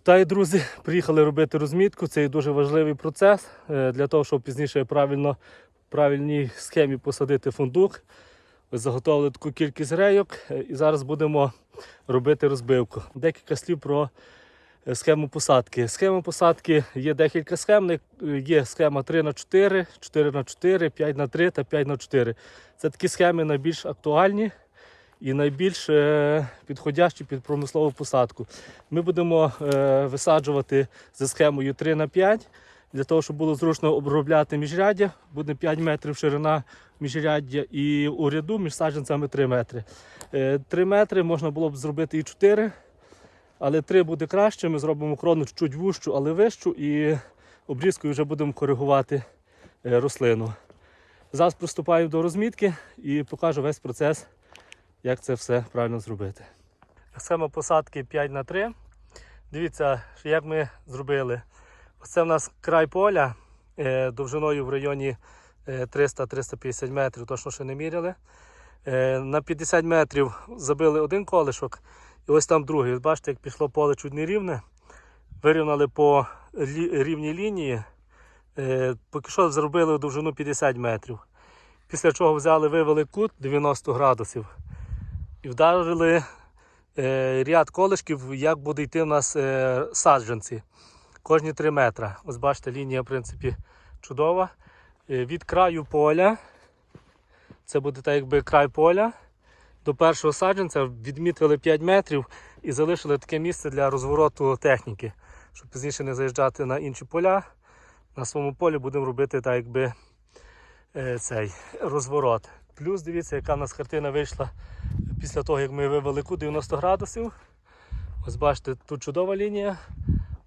Вітаю, друзі! Приїхали робити розмітку. Це дуже важливий процес е, для того, щоб пізніше правильно правильній схемі посадити фундук. Заготовили таку кількість рейок е, і зараз будемо робити розбивку. Декілька слів про е, схему посадки. Схема посадки є декілька схем. Є схема 3х4, 4х4, 5х3 та 5х4. Це такі схеми найбільш актуальні і найбільш е, підходящі під промислову посадку. Ми будемо е, висаджувати за схемою 3 на 5 для того, щоб було зручно обробляти міжряддя. Буде 5 метрів ширина міжряддя і у ряду між саджанцями 3 метри. Е, 3 метри можна було б зробити і 4, але 3 буде краще. Ми зробимо крону чуть вущу, але вищу і обрізкою вже будемо коригувати е, рослину. Зараз приступаємо до розмітки і покажу весь процес як це все правильно зробити. Схема посадки 5 на 3. Дивіться, як ми зробили. Оце в нас край поля е, довжиною в районі е, 300-350 метрів, точно ще не міряли. Е, на 50 метрів забили один колишок, і ось там другий. Бачите, як пішло поле чуть не рівне. Вирівняли по рівній лінії. Е, поки що зробили довжину 50 метрів. Після чого взяли, вивели кут 90 градусів і вдарили е, ряд колишків, як буде йти у нас е, саджанці. Кожні 3 метри. Ось бачите, лінія, в принципі, чудова. Е, від краю поля, це буде так, якби край поля, до першого саджанця відмітили 5 метрів і залишили таке місце для розвороту техніки, щоб пізніше не заїжджати на інші поля. На своєму полі будемо робити так, якби е, цей розворот. Плюс дивіться, яка в нас картина вийшла після того, як ми вивели ку 90 градусів. Ось бачите, тут чудова лінія,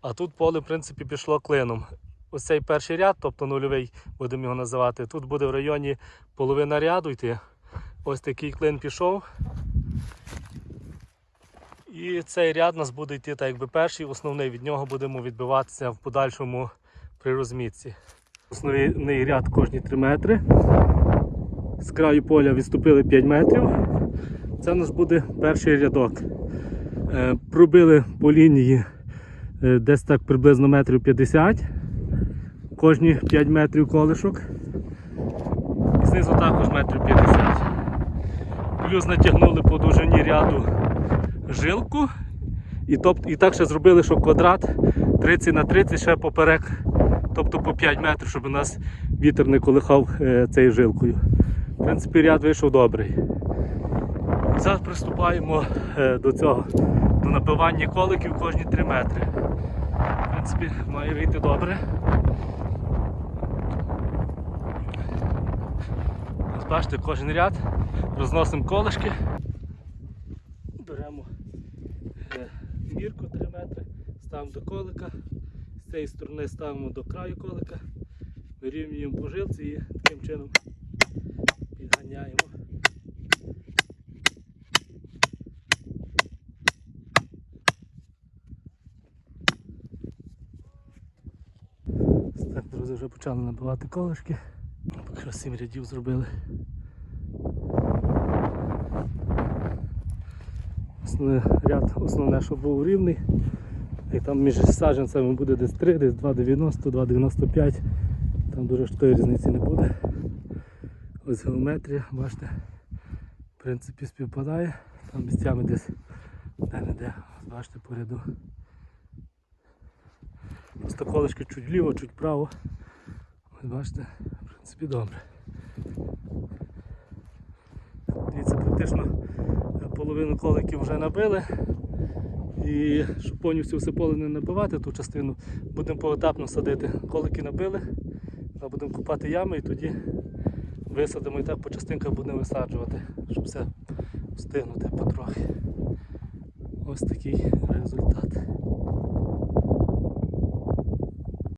а тут поле, в принципі, пішло клином. Ось цей перший ряд, тобто нульовий, будемо його називати. Тут буде в районі половина ряду йти. Ось такий клин пішов. І цей ряд у нас буде йти так, якби перший, основний від нього будемо відбиватися в подальшому при розмітці. Основний ряд кожні 3 метри. З краю поля відступили 5 метрів. Це у нас буде перший рядок. Е, Пробили по лінії е, десь так приблизно метрів 50. Кожні 5 метрів колишок. І знизу також метрів 50. Плюс натягнули по довжині ряду жилку. І, тобто, і так ще зробили, що квадрат 30 на 30 ще поперек, тобто по 5 метрів, щоб у нас вітер не колихав е, цією жилкою. В принципі, ряд вийшов добрий. Зараз приступаємо е, до цього, до набивання коликів кожні 3 метри. В принципі, має вийти добре. Ось бачите, кожен ряд розносимо колишки. Беремо е, мірку 3 метри, ставимо до колика, з цієї сторони ставимо до краю колика, вирівнюємо по жилці і таким чином підганяємо. Ось Так, друзі, вже почали набивати колишки. Що 7 рядів зробили. Основний ряд, основне, щоб був рівний. І там між саджанцями буде десь 3, десь 2,90, 2,95. Там дуже ж такої різниці не буде. Ось геометрія, бачите, в принципі співпадає. Там місцями десь де-не-де, бачите, по ряду. Просто колишки чуть вліво, чуть вправо. Бачите, в принципі добре. Дивіться, практично половину коликів вже набили. І щоб повністю все поле не набивати, ту частину будемо поетапно садити. Колики набили, а будемо купати ями і тоді висадимо і так по частинках будемо висаджувати, щоб все встигнути потрохи. Ось такий результат.